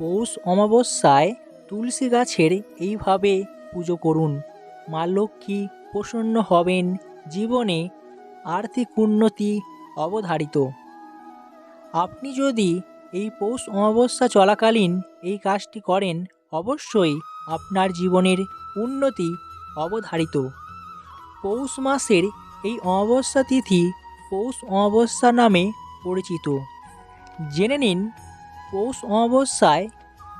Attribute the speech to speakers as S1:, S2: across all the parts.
S1: পৌষ অমাবস্যায় তুলসী গাছের এইভাবে পুজো করুন। মা লক্ষ্মী প্রসন্ন হবেন, জীবনে আর্থিক উন্নতি অবধারিত। আপনি যদি এই পৌষ অমাবস্যা চলাকালীন এই কাজটি করেন, অবশ্যই আপনার জীবনের উন্নতি অবধারিত। পৌষ মাসের এই অমাবস্যা তিথি পৌষ অমাবস্যা নামে পরিচিত। জেনে নিন পৌষ অমাবস্যায়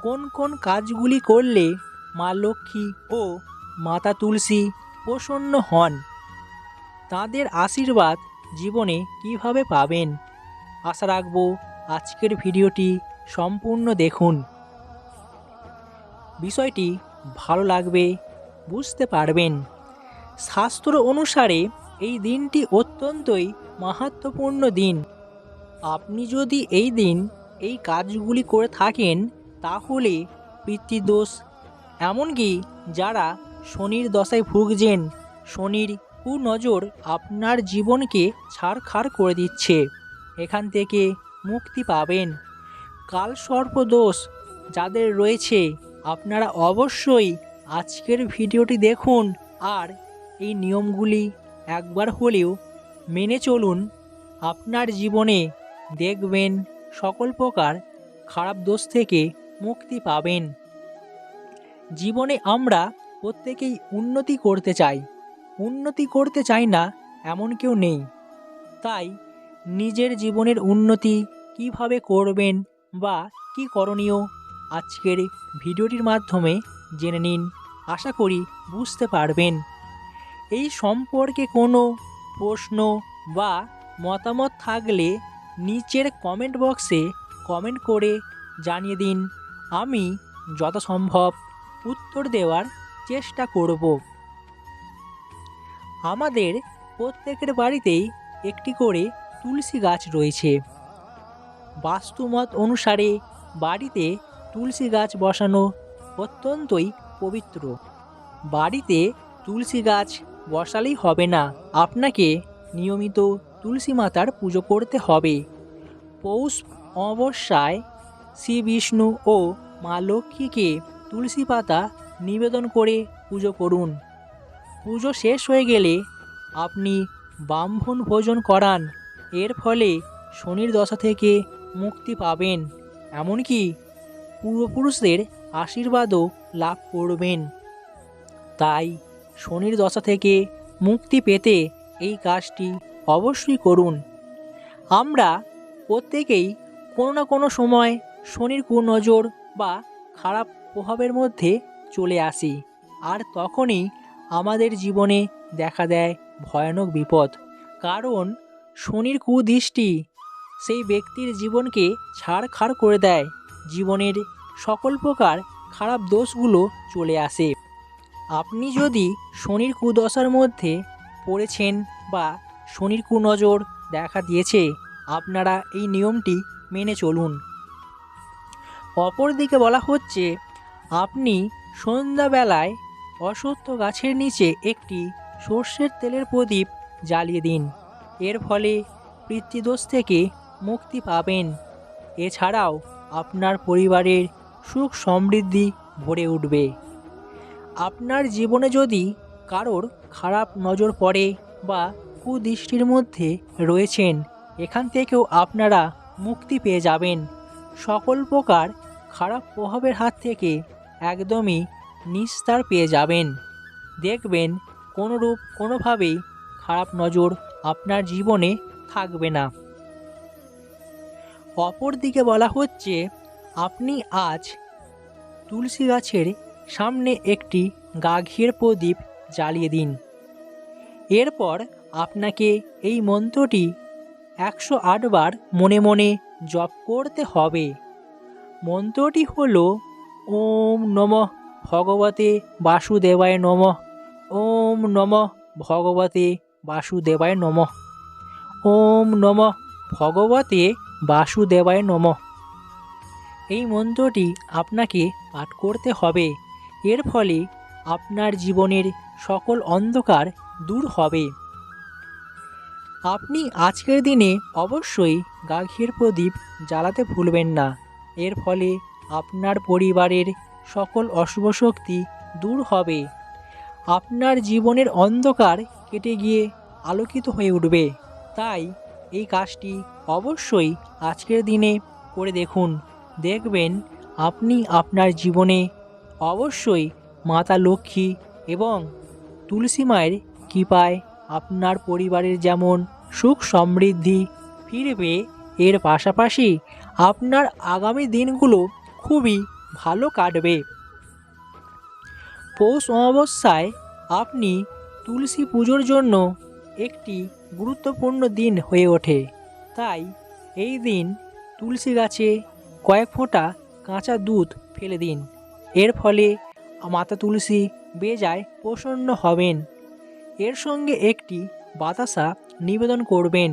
S1: কোন কোন কাজগুলি করলে মা লক্ষ্মী ও মাতা তুলসী প্রসন্ন হন? তাদের আশীর্বাদ জীবনে কীভাবে পাবেন? আশা রাখব আজকের ভিডিওটি সম্পূর্ণ দেখুন। বিষয়টি ভালো লাগবে, বুঝতে পারবেন। শাস্ত্র অনুসারে এই দিনটি অত্যন্তই মাহাত্মপূর্ণ দিন। আপনি যদি এই দিন এই কাজগুলি করে থাকেন, তাহলে পিতৃদোষ। এমনকি যারা শনির দশায় ভুগছেন, শনির কুনজর আপনার জীবনকে ছাড়খাড় করে দিচ্ছে। এখান থেকে মুক্তি পাবেন। কালসর্প দোষ যাদের রয়েছে, আপনারা অবশ্যই আজকের ভিডিওটি দেখুন আর এই নিয়মগুলি একবার হলেও মেনে চলুন। আপনার জীবনে দেখবেন সকল প্রকার খারাপ দোষ থেকে মুক্তি পাবেন। জীবনে আমরা প্রত্যেকেই উন্নতি করতে চাই। উন্নতি করতে চাই না এমন কেউ নেই। তাই নিজের জীবনের উন্নতি কীভাবে করবেন বা কি করণীয় আজকের ভিডিওটির মাধ্যমে জেনে নিন। আশা করি বুঝতে পারবেন। এই সম্পর্কে কোনো প্রশ্ন বা মতামত থাকলে নিচের কমেন্ট বক্সে কমেন্ট করে জানিয়ে দিন, আমি যথাসম্ভব উত্তর দেওয়ার চেষ্টা করব। আমাদের প্রত্যেকের বাড়িতেই একটি করে তুলসী গাছ রয়েছে। বাস্তুমত অনুসারে বাড়িতে তুলসী গাছ বসানো অত্যন্তই পবিত্র। বাড়িতে তুলসী গাছ বসালেই হবে না। আপনাকে নিয়মিত তুলসী মাতার পুজো করতে হবে। পৌষ অমাবস্যায় শ্রী বিষ্ণু ও মা লক্ষ্মীকে তুলসী পাতা নিবেদন করে পুজো করুন। পুজো শেষ হয়ে গেলে আপনি ব্রাহ্মণ ভোজন করান। এর ফলে শনির দশা থেকে মুক্তি পাবেন। এমনকি পূর্বপুরুষদের আশীর্বাদও লাভ করবেন। তাই শনির দশা থেকে মুক্তি পেতে এই কাজটি অবশ্যই করুন। আমরা প্রত্যেকেই কোনো না কোনো সময় শনির কুনজর বা খারাপ প্রভাবের মধ্যে চলে আসি আর তখনই আমাদের জীবনে দেখা দেয় ভয়ানক বিপদ। কারণ শনির কুদৃষ্টি সেই ব্যক্তির জীবনকে ছাড়খাড় করে দেয়। জীবনের সকল প্রকার খারাপ দোষগুলো চলে আসে। আপনি যদি শনির কুদশার মধ্যে পড়েছেন বা শনির কুনজর দেখা দিয়েছে। আপনারা এই নিয়মটি মেনে চলুন। অপরদিকে বলা হচ্ছে, আপনি সন্ধ্যাবেলায় অসত্য গাছের নিচে একটি সর্ষের তেলের প্রদীপ জ্বালিয়ে দিন। এর ফলে পিতৃদোষ থেকে মুক্তি পাবেন। এছাড়াও আপনার পরিবারের সুখ সমৃদ্ধি ভরে উঠবে। আপনার জীবনে যদি কারোর খারাপ নজর পড়ে বা কুদৃষ্টির মধ্যে রয়েছেন। এখান থেকেও আপনারা মুক্তি পেয়ে যাবেন। সকল প্রকার খারাপ প্রভাবের হাত থেকে একদমই নিস্তার পেয়ে যাবেন। দেখবেন, কোনোরূপ কোনোভাবেই খারাপ নজর আপনার জীবনে থাকবে না। অপরদিকে বলা হচ্ছে, আপনি আজ তুলসী গাছের সামনে একটি গাঘির প্রদীপ জ্বালিয়ে দিন। এরপর আপনাকে এই মন্ত্রটি একশো আটবার মনে মনে জপ করতে হবে। মন্ত্রটি হল, ওম নমঃ ভগবতে বাসুদেবায় নমঃ। ওম নমঃ ভগবতে বাসুদেবায় নমঃ। ওম নমঃ ভগবতে বাসুদেবায় নমঃ। এই মন্ত্রটি আপনাকে পাঠ করতে হবে। এর ফলে আপনার জীবনের সকল অন্ধকার দূর হবে। আপনি আজকের দিনে অবশ্যই গাঘির প্রদীপ জ্বালাতে ভুলবেন না। এর ফলে আপনার পরিবারের সকল অশুভ শক্তি দূর হবে। আপনার জীবনের অন্ধকার কেটে গিয়ে আলোকিত হয়ে উঠবে। তাই এই কাজটি অবশ্যই আজকের দিনে করে দেখুন। দেখবেন আপনি আপনার জীবনে অবশ্যই মাতা লক্ষ্মী এবং তুলসী মায়ের কৃপায় আপনার পরিবারের যেমন সুখ সমৃদ্ধি ফিরবে, এর পাশাপাশি আপনার আগামী দিনগুলো খুবই ভালো কাটবে। পৌষ অমাবস্যায় আপনি তুলসী পুজোর জন্য একটি গুরুত্বপূর্ণ দিন হয়ে ওঠে। তাই এই দিন তুলসী গাছে কয়েক ফোঁটা কাঁচা দুধ ফেলে দিন। এর ফলে মাতা তুলসী বেজায় প্রসন্ন হবেন। এর সঙ্গে একটি বাতাসা নিবেদন করবেন।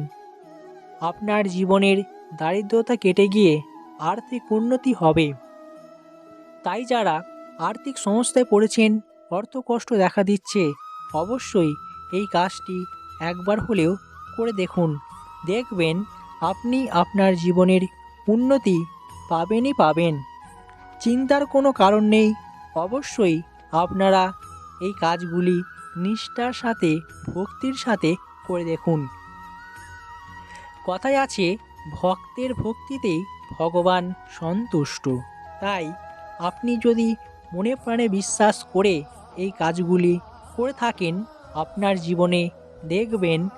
S1: আপনার জীবনের দারিদ্রতা কেটে গিয়ে আর্থিক উন্নতি হবে। তাই যারা আর্থিক সমস্যায় পড়েছেন, অর্থ কষ্ট দেখা দিচ্ছে, অবশ্যই এই কাজটি একবার হলেও করে দেখুন। দেখবেন আপনি আপনার জীবনের উন্নতি পাবেনই পাবেন। চিন্তার কোনো কারণ নেই। অবশ্যই আপনারা এই কাজগুলি নিষ্ঠার সাথে, ভক্তির সাথে করে দেখুন। কথায় আছে, ভক্তের ভক্তিতেই ভগবান সন্তুষ্ট। তাই আপনি যদি মনে প্রাণে বিশ্বাস করে এই কাজগুলি করে থাকেন, আপনার জীবনে দেখবেন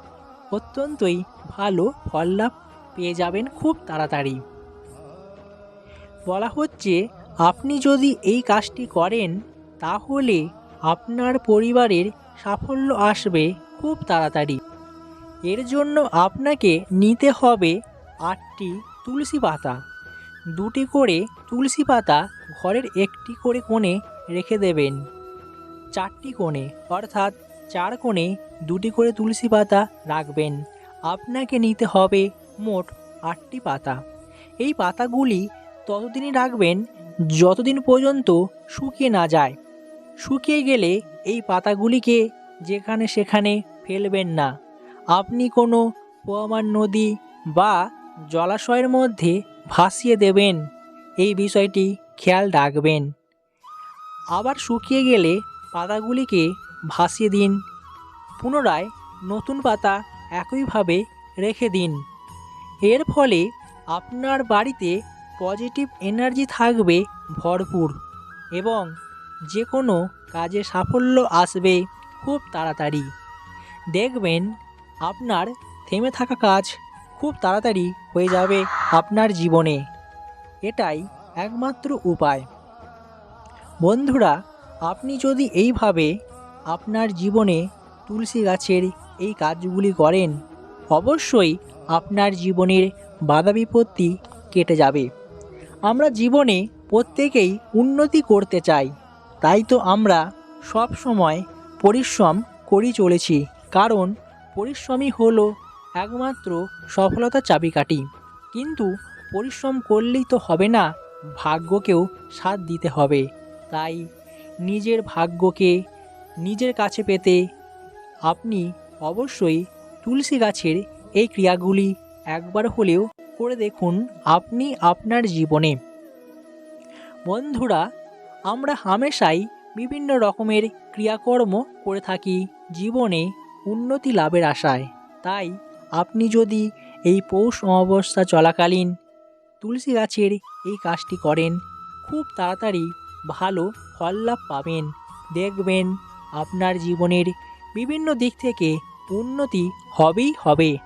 S1: অত্যন্তই ভালো ফল লাভ পেয়ে যাবেন খুব তাড়াতাড়ি। বলা হচ্ছে, আপনি যদি এই কাজটি করেন, তাহলে আপনার পরিবারের সাফল্য আসবে খুব তাড়াতাড়ি। এর জন্য আপনাকে নিতে হবে আটটি তুলসী পাতা। দুটি করে তুলসী পাতা ঘরের একটি করে কোণে রেখে দেবেন। চারটি কোণে, অর্থাৎ চার কোণে দুটি করে তুলসী পাতা রাখবেন। আপনাকে নিতে হবে মোট আটটি পাতা। এই পাতাগুলি ততদিনই রাখবেন যতদিন পর্যন্ত শুকিয়ে না যায়। শুকিয়ে গেলে এই পাতাগুলিকে যেখানে সেখানে ফেলবেন না। আপনি কোনো পোয়ামার নদী বা জলাশয়ের মধ্যে ভাসিয়ে দেবেন। এই বিষয়টি খেয়াল রাখবেন। আবার শুকিয়ে গেলে পাতাগুলিকে ভাসিয়ে দিন। পুনরায় নতুন পাতা একইভাবে রেখে দিন। এর ফলে আপনার বাড়িতে পজিটিভ এনার্জি থাকবে ভরপুর এবং যে কোনো কাজে সাফল্য আসবে খুব তাড়াতাড়ি। দেখবেন আপনার থেমে থাকা কাজ খুব তাড়াতাড়ি হয়ে যাবে আপনার জীবনে। এটাই একমাত্র উপায়। বন্ধুরা, আপনি যদি এইভাবে আপনার জীবনে তুলসী গাছের এই কাজগুলি করেন, অবশ্যই আপনার জীবনের বাধা বিপত্তি কেটে যাবে। আমরা জীবনে প্রত্যেকেই উন্নতি করতে চাই। তাই তো আমরা সব সময় পরিশ্রম করি চলেছি, কারণ পরিশ্রমই হলো একমাত্র সফলতার চাবিকাঠি। কিন্তু পরিশ্রম করলেই তো হবে না, ভাগ্যকেও সাথ দিতে হবে। তাই নিজের ভাগ্যকে নিজের কাছে পেতে আপনি অবশ্যই তুলসী গাছের এই ক্রিয়াগুলি একবার হলেও করে দেখুন আপনি আপনার জীবনে। বন্ধুরা আমরা হামেশাই বিভিন্ন রকমের ক্রিয়াকর্ম করে থাকি জীবনে উন্নতি লাভের আশায়। তাই আপনি যদি এই পৌষ অমাবস্যা চলাকালীন তুলসী গাছের এই কাজটি করেন, খুব তাড়াতাড়ি ভালো ফল লাভ পাবেন। দেখবেন আপনার জীবনের বিভিন্ন দিক থেকে উন্নতি হবেই হবে।